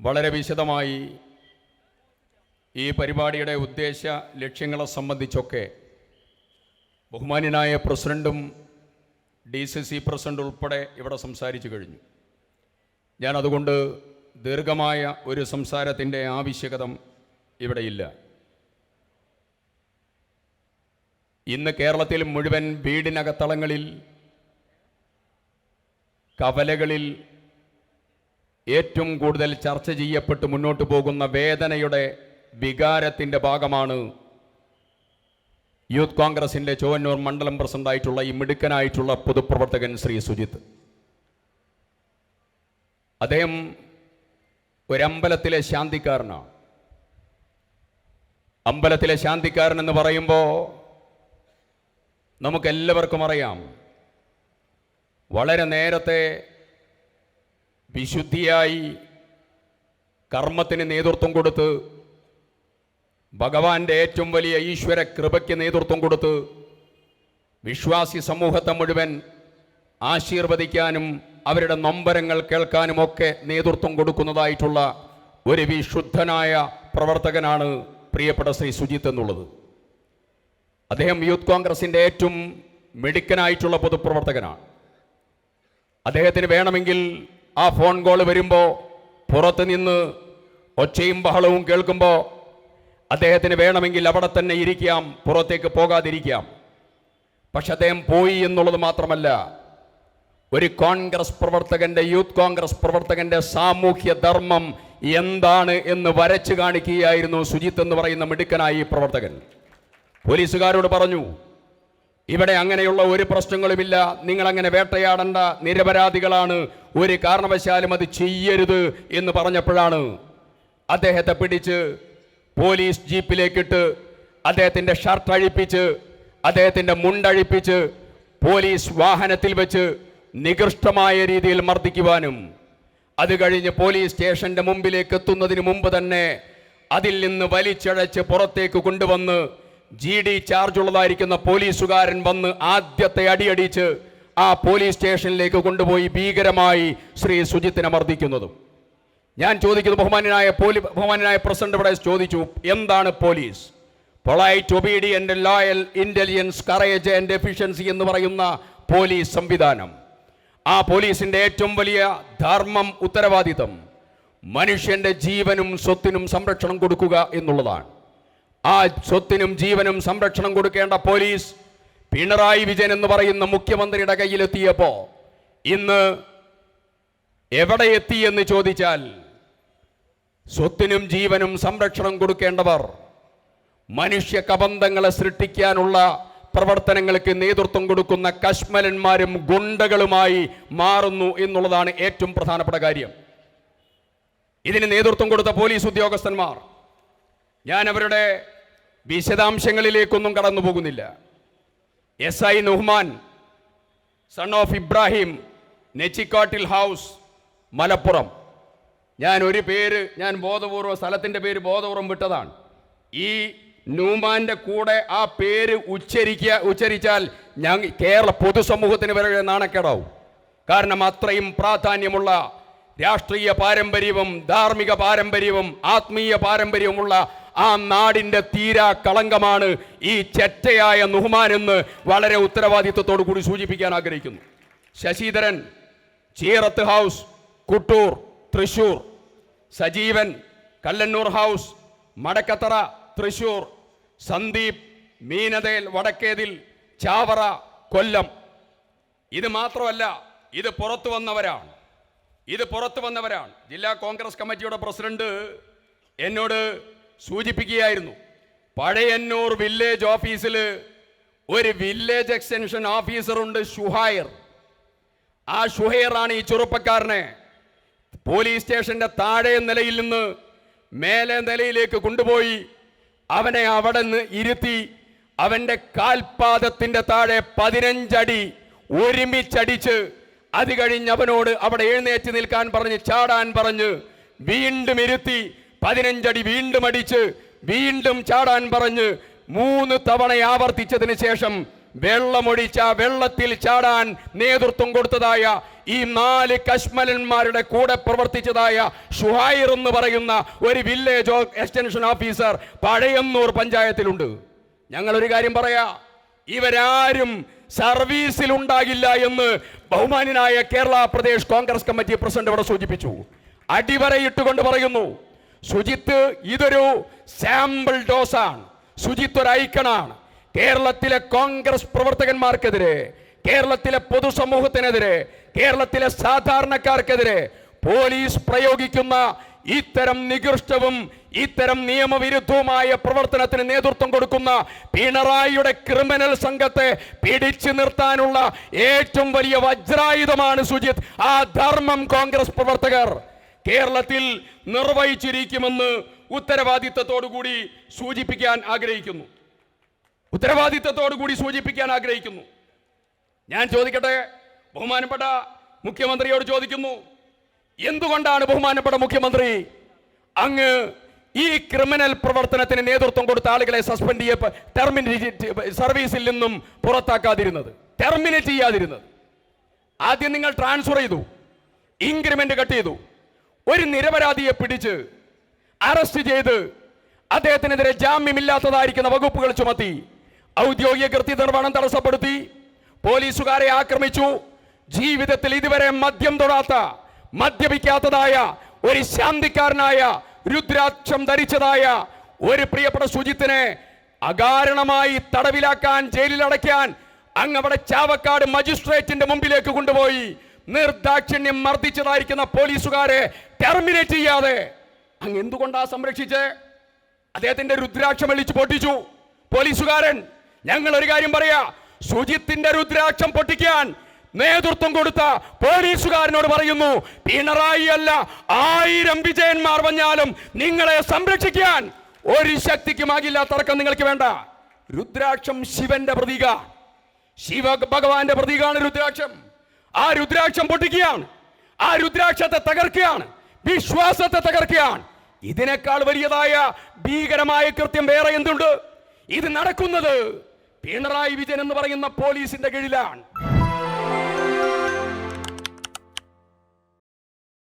വളരെ വിശദമായി ഈ പരിപാടിയുടെ ഉദ്ദേശ ലക്ഷ്യങ്ങളെ സംബന്ധിച്ചൊക്കെ ബഹുമാന്യനായ പ്രസിഡന്റും ഡി സി സി പ്രസിഡന്റ് ഉൾപ്പെടെ ഇവിടെ സംസാരിച്ചു കഴിഞ്ഞു. ഞാൻ അതുകൊണ്ട് ദീർഘമായ ഒരു സംസാരത്തിന്റെ ആവശ്യകത ഇവിടെയില്ല ഇന്ന് കേരളത്തിൽ മുഴുവൻ വീടിനകത്തളങ്ങളിൽ കവലകളിൽ ഏറ്റവും കൂടുതൽ ചർച്ച ചെയ്യപ്പെട്ട് മുന്നോട്ട് പോകുന്ന വേദനയുടെ വികാരത്തിന്റെ ഭാഗമാണ് യൂത്ത് കോൺഗ്രസിന്റെ ചോവന്നൂർ മണ്ഡലം പ്രസിഡന്റായിട്ടുള്ള ഈ മിടുക്കനായിട്ടുള്ള പൊതുപ്രവർത്തകൻ ശ്രീ സുജിത്ത്. അദ്ദേഹം ഒരമ്പലത്തിലെ ശാന്തിക്കാരനാണ്. അമ്പലത്തിലെ ശാന്തിക്കാരൻ എന്ന് പറയുമ്പോൾ നമുക്കെല്ലാവർക്കും അറിയാം. വളരെ നേരത്തെ വിശുദ്ധിയായി കർമ്മത്തിന് നേതൃത്വം കൊടുത്ത് ഭഗവാന്റെ ഏറ്റവും വലിയ ഈശ്വര കൃപയ്ക്ക് നേതൃത്വം കൊടുത്ത് വിശ്വാസി സമൂഹത്തെ മുഴുവൻ ആശീർവദിക്കാനും അവരുടെ നൊമ്പരങ്ങൾ കേൾക്കാനും ഒക്കെ നേതൃത്വം കൊടുക്കുന്നതായിട്ടുള്ള ഒരു വിശുദ്ധനായ പ്രവർത്തകനാണ് പ്രിയപ്പെട്ട ശ്രീ സുജിത്ത് എന്നുള്ളത്. അദ്ദേഹം യൂത്ത് കോൺഗ്രസിന്റെ ഏറ്റവും മിടുക്കനായിട്ടുള്ള പൊതുപ്രവർത്തകനാണ്. അദ്ദേഹത്തിന് വേണമെങ്കിൽ ആ ഫോൺ കോൾ വരുമ്പോൾ പുറത്ത് നിന്ന് ഒച്ചയും ബഹളവും കേൾക്കുമ്പോൾ അദ്ദേഹത്തിന് വേണമെങ്കിൽ അവിടെ തന്നെ ഇരിക്കാം പുറത്തേക്ക് പോകാതിരിക്കാം. പക്ഷെ അദ്ദേഹം പോയി എന്നുള്ളത് മാത്രമല്ല ഒരു കോൺഗ്രസ് പ്രവർത്തകന്റെ യൂത്ത് കോൺഗ്രസ് പ്രവർത്തകന്റെ സാമൂഹ്യ ധർമ്മം എന്താണ് എന്ന് വരച്ചു കാണിക്കുകയായിരുന്നു സുജിത്ത് എന്ന് പറയുന്ന മിടുക്കനായി പ്രവർത്തകൻ. പോലീസുകാരോട് പറഞ്ഞു ഇവിടെ അങ്ങനെയുള്ള ഒരു പ്രശ്നങ്ങളുമില്ല. നിങ്ങൾ അങ്ങനെ വേട്ടയാടേണ്ട. നിരപരാധികളാണ്. ഒരു കാരണവശാലും അത് ചെയ്യരുത് എന്ന് പറഞ്ഞപ്പോഴാണ് അദ്ദേഹത്തെ പിടിച്ച് പോലീസ് ജീപ്പിലേക്കിട്ട് അദ്ദേഹത്തിന്റെ ഷർട്ട് അഴിപ്പിച്ച് അദ്ദേഹത്തിന്റെ മുണ്ടഴിപ്പിച്ച് പോലീസ് വാഹനത്തിൽ വെച്ച് നികൃഷ്ടമായ രീതിയിൽ മർദ്ദിക്കുവാനും അത് കഴിഞ്ഞ് പോലീസ് സ്റ്റേഷന്റെ മുമ്പിലേക്ക് എത്തുന്നതിന് മുമ്പ് തന്നെ അതിൽ നിന്ന് വലിച്ചഴച്ച് പുറത്തേക്ക് കൊണ്ടുവന്ന് ജി ഡി ചാർജ് ഉള്ളതായിരിക്കുന്ന പോലീസുകാരൻ വന്ന് ആദ്യത്തെ അടിയടിച്ച് ആ പോലീസ് സ്റ്റേഷനിലേക്ക് കൊണ്ടുപോയി ഭീകരമായി ശ്രീ സുജിത്തിനെ മർദ്ദിക്കുന്നതും. ഞാൻ ചോദിക്കുന്നു ബഹുമാനായ പോലീ ബഹുമാനായ പ്രസിഡന്റ് ഇവിടെ ചോദിച്ചു എന്താണ് police? Polite obedient loyal intelligence courage and efficiency എന്ന് പറയുന്ന പോലീസ് സംവിധാനം. ആ പോലീസിന്റെ ഏറ്റവും വലിയ ധർമ്മം ഉത്തരവാദിത്തം മനുഷ്യന്റെ ജീവനും സ്വത്തിനും സംരക്ഷണം കൊടുക്കുക എന്നുള്ളതാണ്. ആ സ്വത്തിനും ജീവനും സംരക്ഷണം കൊടുക്കേണ്ട പോലീസ് പിണറായി വിജയൻ എന്ന് പറയുന്ന മുഖ്യമന്ത്രിയുടെ കയ്യിലെത്തിയപ്പോ ഇന്ന് എവിടെ എത്തി എന്ന് ചോദിച്ചാൽ സ്വത്തിനും ജീവനും സംരക്ഷണം കൊടുക്കേണ്ടവർ മനുഷ്യ കബന്ധങ്ങളെ സൃഷ്ടിക്കാനുള്ള പ്രവർത്തനങ്ങൾക്ക് നേതൃത്വം കൊടുക്കുന്ന കശ്മലന്മാരും ഗുണ്ടകളുമായി മാറുന്നു എന്നുള്ളതാണ് ഏറ്റവും പ്രധാനപ്പെട്ട കാര്യം. ഇതിന് നേതൃത്വം കൊടുത്ത പോലീസ് ഉദ്യോഗസ്ഥന്മാർ ഞാൻ അവരുടെ വിശദാംശങ്ങളിലേക്കൊന്നും കടന്നു പോകുന്നില്ല S I Nuhman son of Ibrahim Nechikattil house Malappuram. ഞാൻ ഒരു പേര് ഞാൻ ബോധപൂർവം സ്ഥലത്തിന്റെ പേര് ബോധപൂർവം വിട്ടതാണ്. ഈ നൂമാന്റെ കൂടെ ആ പേര് ഉച്ചരിക്കുക ഉച്ചരിച്ചാൽ ഞാൻ കേരള പൊതുസമൂഹത്തിന് വരെ നാണക്കേടാവും. കാരണം അത്രയും പ്രാധാന്യമുള്ള രാഷ്ട്രീയ പാരമ്പര്യവും ധാർമ്മിക പാരമ്പര്യവും ആത്മീയ പാരമ്പര്യവുമുള്ള ആ നാടിന്റെ തീരാ കളങ്കമാണ് ഈ ചെറ്റയായ നുഹ്മാൻ എന്ന് വളരെ ഉത്തരവാദിത്വത്തോടു കൂടി സൂചിപ്പിക്കാൻ ആഗ്രഹിക്കുന്നു. ശശിധരൻ ചീറത്ത് ഹൗസ് കുട്ടൂർ തൃശൂർ. സജീവൻ കല്ലന്നൂർ ഹൗസ് മടക്കത്തറ തൃശൂർ. സന്ദീപ് മീനതേൽ വടക്കേതിൽ ചാവറ കൊല്ലം. ഇത് മാത്രമല്ല ഇത് പുറത്തു വന്നവരാണ്. ഇത് പുറത്തു വന്നവരാണ്. ജില്ലാ കോൺഗ്രസ് കമ്മിറ്റിയുടെ പ്രസിഡന്റ് എന്നോട് സൂചിപ്പിക്കുകയായിരുന്നു. പഴയന്നൂർ വില്ലേജ് ഓഫീസിൽ ഒരു വില്ലേജ് എക്സ്റ്റൻഷൻ ഓഫീസറുണ്ട് ഷുഹൈർ. ആ ഷുഹൈറാണ് ഈ ചെറുപ്പക്കാരനെ പോലീസ് സ്റ്റേഷന്റെ താഴെ നിലയിൽ നിന്ന് മേലെ നിലയിലേക്ക് കൊണ്ടുപോയി അവനെ അവിടെ നിന്ന് ഇരുത്തി അവന്റെ കാൽപാദത്തിന്റെ താഴെ പതിനഞ്ചടി ഒരുമിച്ചടിച്ച് അത് കഴിഞ്ഞ് അവനോട് അവിടെ എഴുന്നേറ്റ് നിൽക്കാൻ പറഞ്ഞ് ചാടാൻ പറഞ്ഞ് വീണ്ടും ഇരുത്തി പതിനഞ്ചടി വീണ്ടും അടിച്ച് വീണ്ടും ചാടാൻ പറഞ്ഞ് മൂന്ന് തവണ ആവർത്തിച്ചതിന് ശേഷം വെള്ളമൊഴിച്ച വെള്ളത്തിൽ ചാടാൻ നേതൃത്വം കൊടുത്തതായ ഈ നാല് കശ്മലന്മാരുടെ കൂടെ പ്രവർത്തിച്ചതായ ഷുഹൈർ എന്ന് പറയുന്ന ഒരു വില്ലേജ് എക്സ്റ്റൻഷൻ ഓഫീസർ പഴയന്നൂർ പഞ്ചായത്തിലുണ്ട്. ഞങ്ങളൊരു കാര്യം പറയാ ഇവരാരും സർവീസിൽ ഉണ്ടാകില്ല എന്ന് ബഹുമാനായ കേരള പ്രദേശ് കോൺഗ്രസ് കമ്മിറ്റി പ്രസിഡന്റ് ഇവിടെ സൂചിപ്പിച്ചു. അടിവരയിട്ടുകൊണ്ട് പറയുന്നു സുജിത്ത് ഇതൊരു സാമ്പിൾ ഡോസാണ് സുജിത്ത് ഒരു ഐക്കണാണ് കേരളത്തിലെ കോൺഗ്രസ് പ്രവർത്തകന്മാർക്കെതിരെ കേരളത്തിലെ പൊതുസമൂഹത്തിനെതിരെ കേരളത്തിലെ സാധാരണക്കാർക്കെതിരെ പോലീസ് പ്രയോഗിക്കുന്ന ഇത്തരം നികൃഷ്ടവും ഇത്തരം നിയമവിരുദ്ധവുമായ പ്രവർത്തനത്തിന് നേതൃത്വം കൊടുക്കുന്ന പിണറായിയുടെ ക്രിമിനൽ സംഘത്തെ പിടിച്ചു നിർത്താനുള്ള ഏറ്റവും വലിയ വജ്രായുധമാണ് സുജിത് ആ ധർമ്മം കോൺഗ്രസ് പ്രവർത്തകർ. കേരളത്തിൽ നിർവഹിച്ചിരിക്കുമെന്ന് ഉത്തരവാദിത്തത്തോടുകൂടി സൂചിപ്പിക്കാൻ ആഗ്രഹിക്കുന്നു. ഉത്തരവാദിത്തത്തോടുകൂടി സൂചിപ്പിക്കാൻ ആഗ്രഹിക്കുന്നു. ഞാൻ ചോദിക്കട്ടെ? ബഹുമാനപ്പെട്ട മുഖ്യമന്ത്രിയോട് ചോദിക്കുന്നു. എന്തുകൊണ്ടാണ് ബഹുമാനപ്പെട്ട മുഖ്യമന്ത്രി അങ്ങ് ഈ ക്രിമിനൽ പ്രവർത്തനത്തിന് നേതൃത്വം കൊടുത്ത ആളുകളെ സസ്പെൻഡ് ചെയ്യ ടെർമിനേറ്റ് സർവീസിൽ നിന്നും പുറത്താക്കാതിരുന്നത് ടെർമിനേറ്റ് ചെയ്യാതിരുന്നത്? ആദ്യം നിങ്ങൾ ട്രാൻസ്ഫർ ചെയ്തു ഇൻക്രിമെന്റ് കട്ട് ചെയ്തു. ഒരു നിരപരാധിയെ പിടിച്ച് അറസ്റ്റ് ചെയ്ത് അദ്ദേഹത്തിനെതിരെ ജാമ്യമില്ലാത്തതായിരിക്കുന്ന വകുപ്പുകൾ ചുമത്തി ഔദ്യോഗിക കൃത്യനിർവഹണം തടസ്സപ്പെടുത്തി പോലീസുകാരെ ആക്രമിച്ചു. ജീവിതത്തിൽ ഇതുവരെ മദ്യം തൊടാത്ത മദ്യപിക്കാത്തതായ ഒരു ശാന്തിക്കാരനായ രുദ്രാക്ഷം ധരിച്ചതായ ഒരു പ്രിയപ്പെട്ട സുജിത്തിനെ അകാരണമായി തടവിലാക്കാൻ ജയിലിലടയ്ക്കാൻ അങ്ങ് അവിടെ ചാവക്കാട് മജിസ്ട്രേറ്റിന്റെ മുമ്പിലേക്ക് കൊണ്ടുപോയി. നിർദാക്ഷിണ്യം മർദ്ദിച്ചതായിരിക്കുന്ന പോലീസുകാരെ ടെർമിനേറ്റ് ചെയ്യാതെ. അങ്ങ് എന്തുകൊണ്ടാ സംരക്ഷിച്ചേ? അദ്ദേഹത്തിന്റെ രുദ്രാക്ഷം വെളിച്ച് പൊട്ടിച്ചു. പോലീസുകാരൻ ഞങ്ങൾ ഒരു കാര്യം പറയാ. സുജിത്തിന്റെ രുദ്രാക്ഷം പൊട്ടിക്കാൻ നേതൃത്വം കൊടുത്ത പോലീസുകാരനോട് പറയുന്നു പിണറായി അല്ല ആയിരം വിജയന്മാർ വന്നാലും നിങ്ങളെ സംരക്ഷിക്കാൻ ഒരു ശക്തിക്കുമാകില്ല തർക്കം നിങ്ങൾക്ക് വേണ്ട. രുദ്രാക്ഷം ശിവന്റെ പ്രതീക. ശിവ ഭഗവാന്റെ പ്രതീകമാണ് രുദ്രാക്ഷം. ആ രുദ്രാക്ഷം പൊട്ടിക്കുകയാണ്. ആ രുദ്രാക്ഷത്തെ തകർക്കുകയാണ്. വിശ്വാസത്തെ തകർക്കുകയാണ്. ഇതിനേക്കാൾ വലിയതായ ഭീകരമായ കൃത്യം വേറെ എന്തുണ്ട്? ഇത് നടക്കുന്നത് പിണറായി വിജയൻ എന്ന് പറയുന്ന പോലീസിന്റെ കീഴിലാണ്.